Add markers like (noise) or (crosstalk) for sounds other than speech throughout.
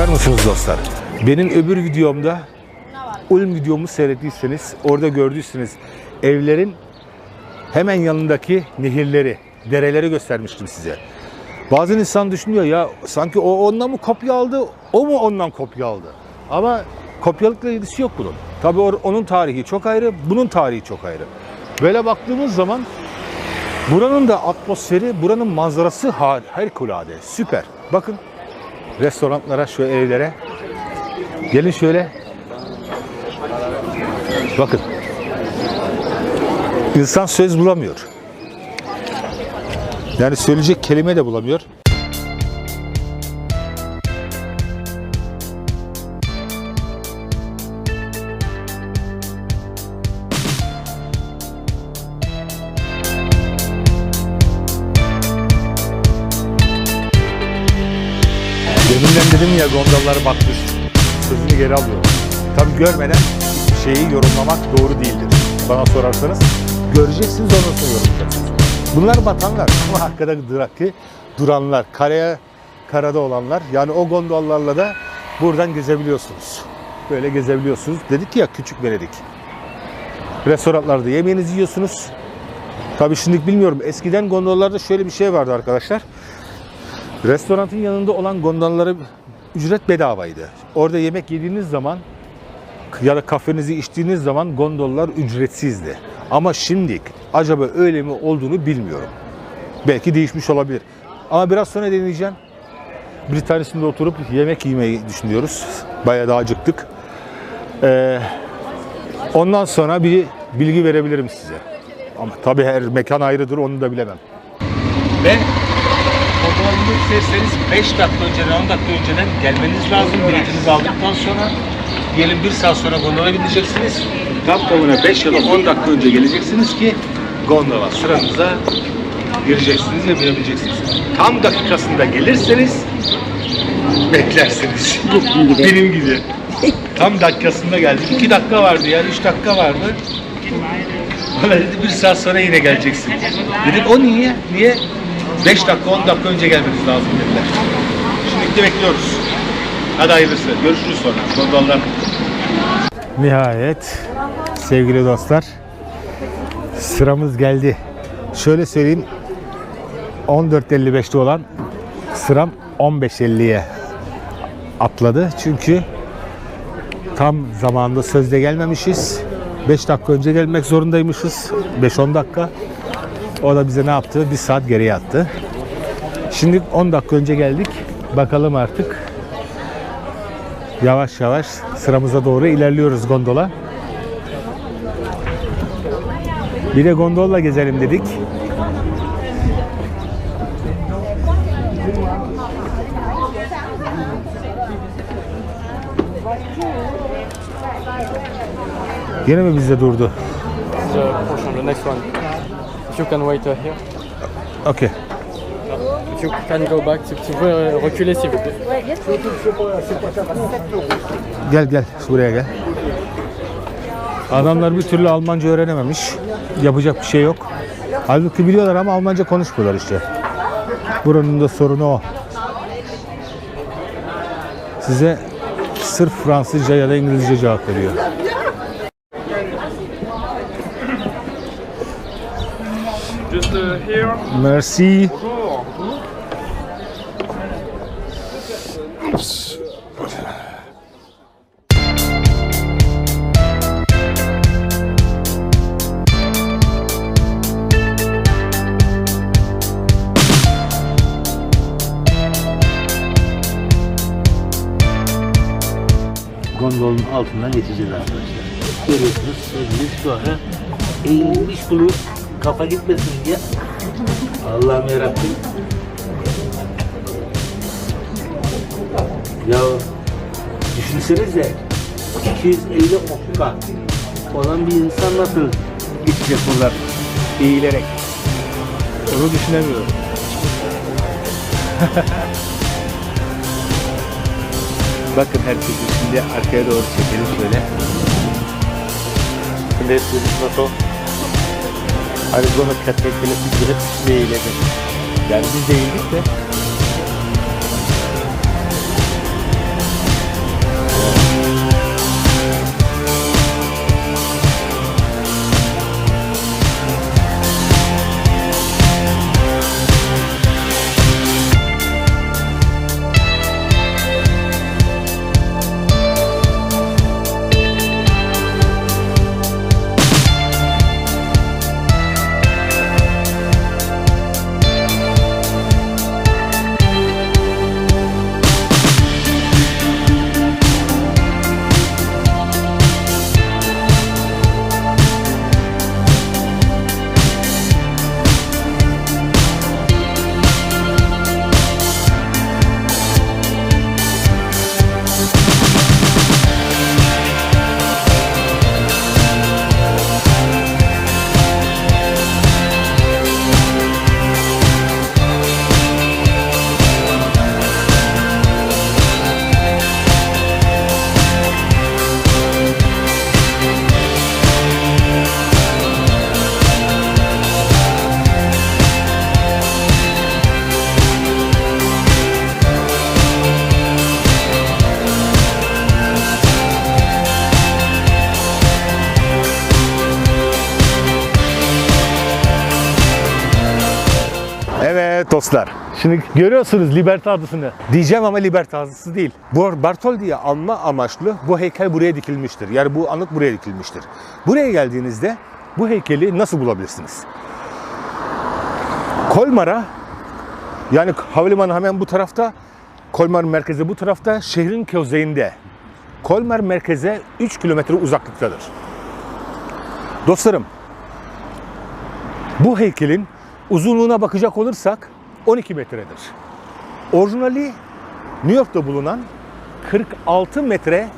Bakar mısınız dostlar? Benim öbür videomda Ulm videomu seyrettiyseniz orada gördüyseniz evlerin hemen yanındaki nehirleri, dereleri göstermiştim size. Bazen insan düşünüyor ya sanki o ondan mı kopya aldı, o mu ondan kopya aldı? Ama kopyalıkla ilgisi yok bunun. Tabii onun tarihi çok ayrı, bunun tarihi çok ayrı. Böyle baktığımız zaman buranın da atmosferi, buranın manzarası har- harikulade, süper. Bakın restoranlara, şu evlere. Gelin şöyle. Bakın. İnsan söz bulamıyor. Yani söyleyecek kelime de bulamıyor. Deminden dedim ya gondolları batmış. Sözünü geri alıyorum. Tabii görmeden şeyi yorumlamak doğru değildir. Bana sorarsanız göreceksiniz ondan sonra yorumlayacaksınız. Bunlar batanlar ama arkada durakı duranlar, karaya karada olanlar. Yani o gondollarla da buradan gezebiliyorsunuz. Böyle gezebiliyorsunuz. Dedik ya küçük Venedik. Restoranlarda yemeğinizi yiyorsunuz. Tabii şimdi bilmiyorum. Eskiden gondollarda şöyle bir şey vardı arkadaşlar. Restoranın yanında olan gondollara ücret bedavaydı. Orada yemek yediğiniz zaman ya da kahvenizi içtiğiniz zaman gondollar ücretsizdi. Ama şimdi acaba öyle mi olduğunu bilmiyorum. Belki değişmiş olabilir. Ama biraz sonra deneyeceğim. Bir tanesinde oturup yemek yemeyi düşünüyoruz. Bayağı da acıktık. Ee, ondan sonra bir bilgi verebilirim size. Ama tabii her mekan ayrıdır onu da bilemem. Ve Otomobilde isterseniz 5 dakika önceden 10 dakika önceden gelmeniz lazım. Biletinizi aldıktan sonra diyelim 1 saat sonra gondola bineceksiniz. Tam tamına 5 ya da 10 dakika önce geleceksiniz ki gondola sıranıza gireceksiniz ve binebileceksiniz. Tam dakikasında gelirseniz beklersiniz. (laughs) Benim gibi. Tam dakikasında geldim. 2 dakika vardı ya, 3 dakika vardı. Bana dedi bir saat sonra yine geleceksin. Dedim o niye? Niye? 5 dakika 10 dakika önce gelmeniz lazım dediler. Şimdi bekliyoruz. Hadi hayırlısı. Görüşürüz sonra. Gondollar. Nihayet sevgili dostlar sıramız geldi. Şöyle söyleyeyim 14.55'te olan sıram 15.50'ye atladı. Çünkü tam zamanında sözde gelmemişiz. 5 dakika önce gelmek zorundaymışız. 5-10 dakika. O da bize ne yaptı? Bir saat geriye attı. Şimdi 10 dakika önce geldik. Bakalım artık. Yavaş yavaş sıramıza doğru ilerliyoruz gondola. Bir de gondolla gezelim dedik. Yine mi bizde durdu? next one. You can wait here. Okey. If you can go back, si tu euh, reculer s'il vous plaît. Gel gel buraya gel. Adamlar bir türlü Almanca öğrenememiş. Yapacak bir şey yok. Halbuki biliyorlar ama Almanca konuşmuyorlar işte. Buranın da sorunu o. Size sırf Fransızca ya da İngilizce cevap veriyor. Merci. gondolun altından geçeceğiz arkadaşlar. Görüyorsunuz sözümüz şu ara eğilmiş bunu kafa gitmesin diye. Allah'ım yarabbim. Ya düşünsenize 250 okka olan bir insan nasıl Geçecek buradan eğilerek. Onu düşünemiyorum. (laughs) Bakın herkesi şimdi arkaya doğru çekelim şöyle. Biliyorsunuz nasıl? Arizona Cathedral hep eğiledim. Yani biz de eğildik de Evet dostlar. Şimdi görüyorsunuz Liberta. Diyeceğim ama Liberta adısı değil. Bu Bartoldi'ye anma amaçlı bu heykel buraya dikilmiştir. Yani bu anıt buraya dikilmiştir. Buraya geldiğinizde bu heykeli nasıl bulabilirsiniz? Kolmar'a yani havalimanı hemen bu tarafta, Kolmar merkezi bu tarafta, şehrin kuzeyinde. Kolmar merkeze 3 kilometre uzaklıktadır. Dostlarım, bu heykelin uzunluğuna bakacak olursak 12 metredir. Orijinali New York'ta bulunan 46 metre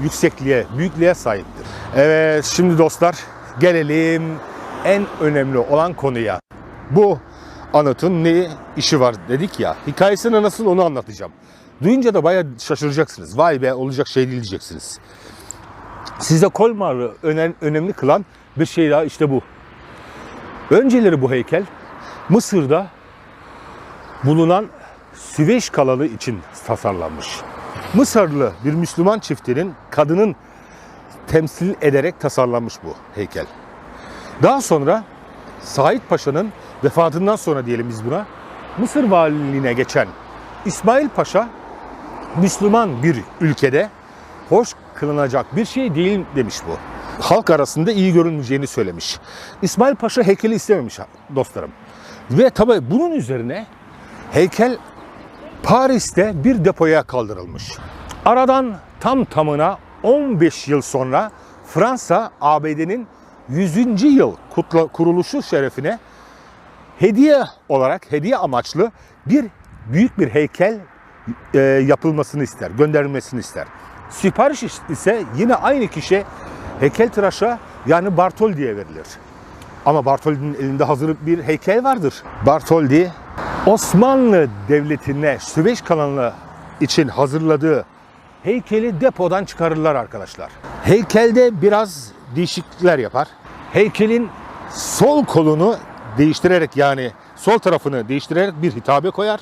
yüksekliğe, büyüklüğe sahiptir. Evet, şimdi dostlar gelelim en önemli olan konuya. Bu anıtın ne işi var dedik ya. Hikayesini nasıl onu anlatacağım. Duyunca da bayağı şaşıracaksınız. Vay be olacak şey değil diyeceksiniz. Size Kolmar'ı önem- önemli kılan bir şey daha işte bu. Önceleri bu heykel Mısır'da bulunan Süveyş kanalı için tasarlanmış. Mısırlı bir Müslüman çiftinin kadının temsil ederek tasarlanmış bu heykel. Daha sonra Said Paşa'nın vefatından sonra diyelim biz buna Mısır valiliğine geçen İsmail Paşa Müslüman bir ülkede hoş kılınacak bir şey değil demiş bu. Halk arasında iyi görünmeyeceğini söylemiş. İsmail Paşa heykeli istememiş dostlarım. Ve tabi bunun üzerine heykel Paris'te bir depoya kaldırılmış. Aradan tam tamına 15 yıl sonra Fransa ABD'nin 100. yıl kutla, kuruluşu şerefine hediye olarak hediye amaçlı bir büyük bir heykel e, yapılmasını ister, gönderilmesini ister. Sipariş ise yine aynı kişi heykeltıraşa yani Bartoldi'ye verilir. Ama Bartoldi'nin elinde hazır bir heykel vardır. Bartoldi Osmanlı Devleti'ne Süveyş kanalı için hazırladığı heykeli depodan çıkarırlar arkadaşlar. Heykelde biraz değişiklikler yapar. Heykelin sol kolunu değiştirerek yani sol tarafını değiştirerek bir hitabe koyar.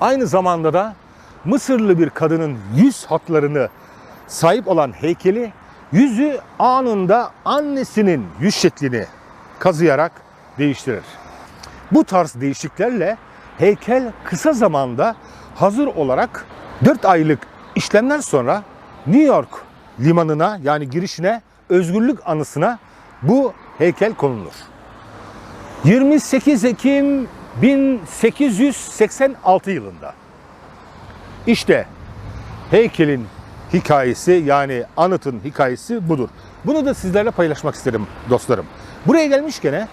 Aynı zamanda da Mısırlı bir kadının yüz hatlarını sahip olan heykeli yüzü anında annesinin yüz şeklini kazıyarak değiştirir. Bu tarz değişikliklerle heykel kısa zamanda hazır olarak 4 aylık işlemden sonra New York limanına yani girişine özgürlük anısına bu heykel konulur. 28 Ekim 1886 yılında. İşte heykelin hikayesi yani anıtın hikayesi budur. Bunu da sizlerle paylaşmak isterim dostlarım. Buraya gelmişken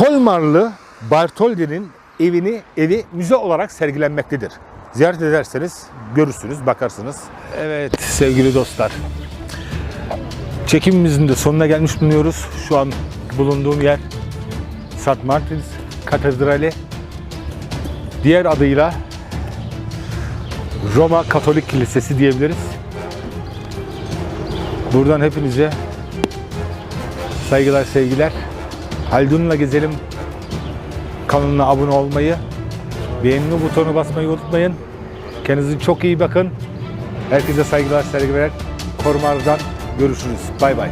Kolmarlı Bartoldi'nin evini evi müze olarak sergilenmektedir. Ziyaret ederseniz görürsünüz, bakarsınız. Evet sevgili dostlar. Çekimimizin de sonuna gelmiş bulunuyoruz. Şu an bulunduğum yer St. Martin's Katedrali. Diğer adıyla Roma Katolik Kilisesi diyebiliriz. Buradan hepinize saygılar, sevgiler. Haldun'la gezelim. Kanalına abone olmayı, beğenme butonu basmayı unutmayın. Kendinize çok iyi bakın. Herkese saygılar, sevgiler. Korumar'dan görüşürüz. Bay bay.